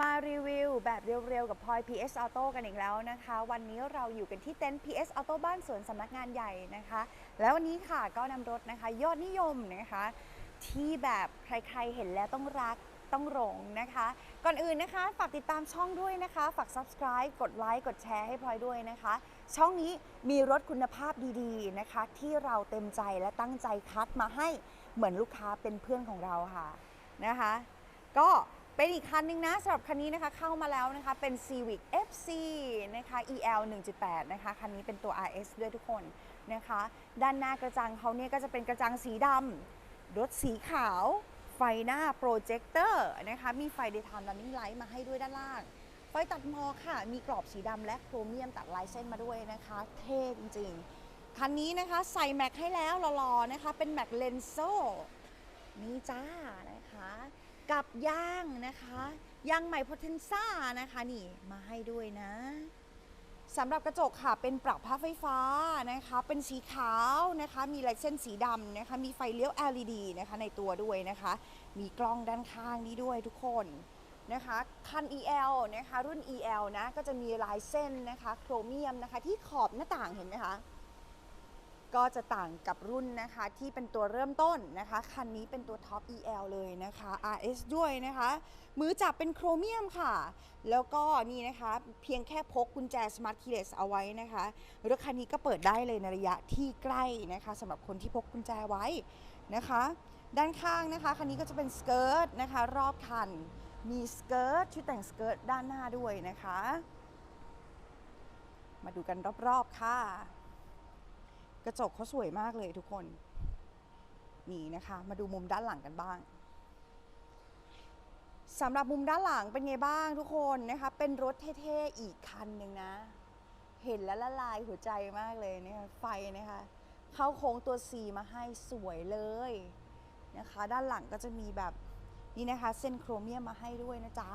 มารีวิวแบบเร็วๆ กับพลอย PS Auto กันอีกแล้วนะคะ วันนี้เราอยู่กันที่เต็นท์ PS Auto บ้านสวนสำนักงานใหญ่นะคะ แล้ววันนี้ค่ะก็นำรถนะคะ ยอดนิยมนะคะ ที่แบบใครๆเห็นแล้วต้องรักต้องหลงนะคะ ก่อนอื่นนะคะ ฝากติดตามช่องด้วยนะคะ ฝาก subscribe กดไลค์กดแชร์ให้พลอยด้วยนะคะ ช่องนี้มีรถคุณภาพดีๆนะคะ ที่เราเต็มใจและตั้งใจคัดมาให้เหมือนลูกค้าเป็นเพื่อนของเราค่ะนะคะ ก็ เป็นอีกคันหนึงนะสำหรับคันนี้นะคะเข้ามาแล้วนะคะเป็น Civic FC นะคะ EL 1.8 นะคะคันนี้เป็นตัว RS ด้วยทุกคนนะคะ ด้านหน้ากระจังเขาเนี่ยก็จะเป็นกระจังสีดำรถสีขาว ไฟหน้าโปรเจคเตอร์นะคะมีไฟ Daytime Running Light มาให้ด้วยด้านล่าง ไฟตัดมอค่ะ มีกรอบสีดำและโครเมียมตัดลายเส้นมาด้วยนะคะ เท่จริงๆ คันนี้นะคะใส่แม็กให้แล้วหล่อๆนะคะเป็นแม็กเลนโซนี่จ้านะ กับยางนะคะยางใหม่ Potenza นะคะนี่มาให้ด้วยนะสำหรับกระจกค่ะเป็นปรับผ้าไฟฟ้านะคะ เป็นสีขาวนะคะมีลายเส้นสีดำนะคะ มีไฟเลี้ยว LED นะคะในตัวด้วยนะคะ มีกล้องด้านข้างนี้ด้วยทุกคนนะคะคัน EL นะคะรุ่น EL นะก็จะมีลายเส้นนะคะ โครเมียมนะคะที่ขอบหน้าต่างเห็นไหมคะ ก็จะต่างกับรุ่นนะคะที่เป็นตัวเริ่มต้นนะคะ คันนี้เป็นตัวท็อป EL เลยนะคะ RS ด้วยนะคะ มือจับเป็นโครเมียมค่ะ แล้วก็นี่นะคะ เพียงแค่พกกุญแจ Smart Keyless เอาไว้นะคะรถคันนี้ก็เปิดได้เลยในระยะที่ใกล้นะคะสำหรับคนที่พกกุญแจไว้นะคะ ด้านข้างนะคะคันนี้ก็จะเป็นสเกิร์ตนะคะรอบคันมีสเกิร์ตชุดแต่งสเกิร์ตด้านหน้าด้วยนะคะ มาดูกันรอบๆค่ะ กระจกเขาสวยมากเลยทุกคน นี่นะคะ มาดูมุมด้านหลังกันบ้างสำหรับมุมด้านหลังเป็นไงบ้างทุกคนนะคะ เป็นรถเท่ๆอีกคันหนึ่งนะ เห็นแล้วละลายหัวใจมากเลยเนี่ยไฟนะคะ เข้าโค้งตัว C มาให้สวยเลยนะคะ ด้านหลังก็จะมีแบบนี่นะคะ เส้นโครเมียมมาให้ด้วยนะจ๊ะ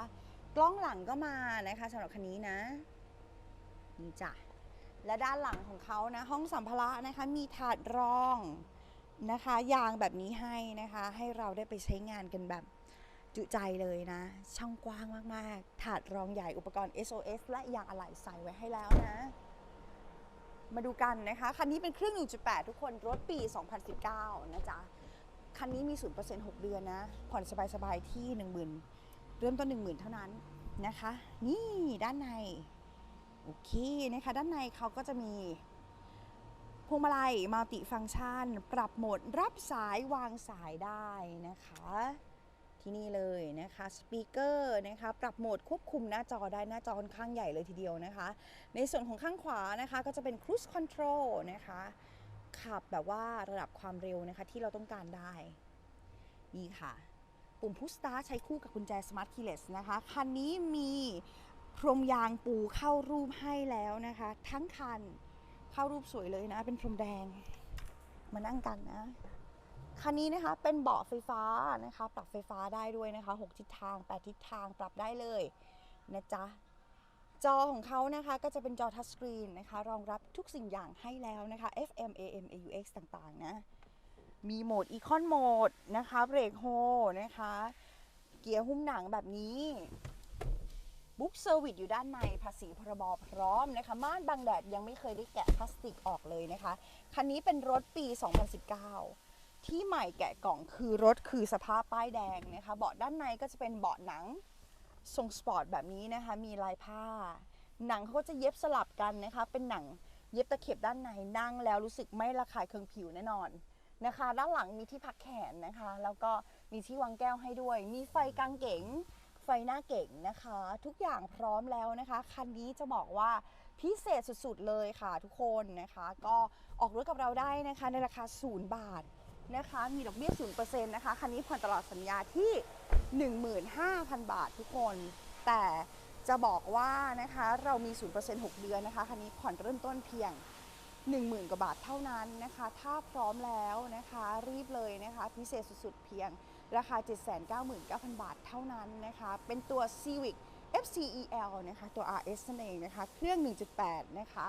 กล้องหลังก็มานะคะสำหรับคันนี้นะ นี่จ้ะ และด้านหลังของเขานะห้องสัมภาระนะคะมีถาดรองนะคะ ยางแบบนี้ให้นะคะ ให้เราได้ไปใช้งานกันแบบจุใจเลยนะ ช่องกว้างมาก ๆ ถาดรองใหญ่อุปกรณ์ SOS และยางอะไหล่ใส่ไว้ให้แล้วนะ มาดูกันนะคะ คันนี้เป็นเครื่อง 1.8 ทุกคนรถปี 2019 นะจ๊ะ คันนี้มี 0% 6 เดือนนะ ผ่อนสบาย ๆ ที่ 10,000 เริ่มต้น 10,000 เท่านั้นนะคะ นี่ด้านใน โอเคนะคะด้านในเขาก็จะมีพวงมาลัยมัลติฟัง c t ชัน ปรับโหมดรับสายวางสายได้นะคะที่นี่เลยนะคะสปีกเกอร์นะคะปรับโหมดควบคุมหน้าจอได้หน้าจอค่อนข้างใหญ่เลยทีเดียวนะคะ ในส่วนของข้างขวานะคะก็จะเป็น Cruise Control นะคะขับแบบว่าระดับความเร็วนะคะที่เราต้องการได้ นี่ค่ะ ปุ่มพุชสตาร์ใช้คู่กับกุญแจ Smart Keyless นะคะ คันนี้มี พรมยางปูเข้ารูปให้แล้วนะคะ ทั้งคันเข้ารูปสวยเลยนะ เป็นพรมแดง มานั่งกันนะ คันนี้นะคะเป็นเบาะไฟฟ้านะคะ ปรับไฟฟ้าได้ด้วยนะคะ 6 ทิศทาง 8 ทิศทางปรับได้เลยนะจ๊ะจอของเขานะคะก็จะเป็นจอทัชสกรีนนะคะ รองรับทุกสิ่งอย่างให้แล้วนะคะ FM AM AUX ต่างๆ นะ มีโหมด Econ Mode นะคะเบรกโฮนะคะ เกียร์หุ้มหนังแบบนี้ บุ๊กเซอร์วิสอยู่ด้านในภาษีพรบพร้อมนะคะ ม่านบังแดดยังไม่เคยได้แกะพลาสติกออกเลยนะคะ คันนี้เป็นรถปี 2019 ที่ใหม่แกะกล่องคือรถคือสภาพป้ายแดงนะคะ เบาะด้านในก็จะเป็นเบาะหนังทรงสปอร์ตแบบนี้นะคะ มีลายผ้า หนังเขาก็จะเย็บสลับกันนะคะ เป็นหนังเย็บตะเข็บด้านในนั่งแล้วรู้สึกไม่ระคายเคืองผิวแน่นอนนะคะ ด้านหลังมีที่พักแขนนะคะ แล้วก็มีที่วางแก้วให้ด้วย มีไฟกลางเก๋ง ไฟหน้าเก๋งนะคะ ทุกอย่างพร้อมแล้วนะคะ คันนี้จะบอกว่าพิเศษสุดๆเลยค่ะทุกคนนะคะ ก็ออกรถกับเราได้นะคะ ในราคา 0 บาทนะคะ มีดอกเบี้ย 0%นะคะ คันนี้ผ่อนตลอดสัญญาที่ 15,000 บาททุกคน แต่จะบอกว่านะคะเรามี 0% 6 เดือนนะคะ คันนี้ผ่อนเริ่มต้นเพียง 10,000 กว่าบาทเท่านั้นนะคะ ถ้าพร้อมแล้วนะคะรีบเลยนะคะ พิเศษสุดๆเพียงราคา 799,000 บาทเท่านั้นนะคะ เป็นตัว Civic FCEL นะคะ ตัว RS นั่นเองนะคะ เครื่อง 1.8 นะคะ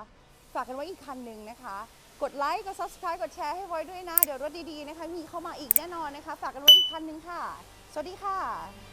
ฝากกันไว้อีกคันหนึ่งนะคะ กดไลค์ กด subscribe กดแชร์ให้ไว้ด้วยนะ เดี๋ยวรถดีๆนะคะ มีเข้ามาอีกแน่นอนนะคะ ฝากกันไว้อีกคันหนึ่งค่ะ สวัสดีค่ะ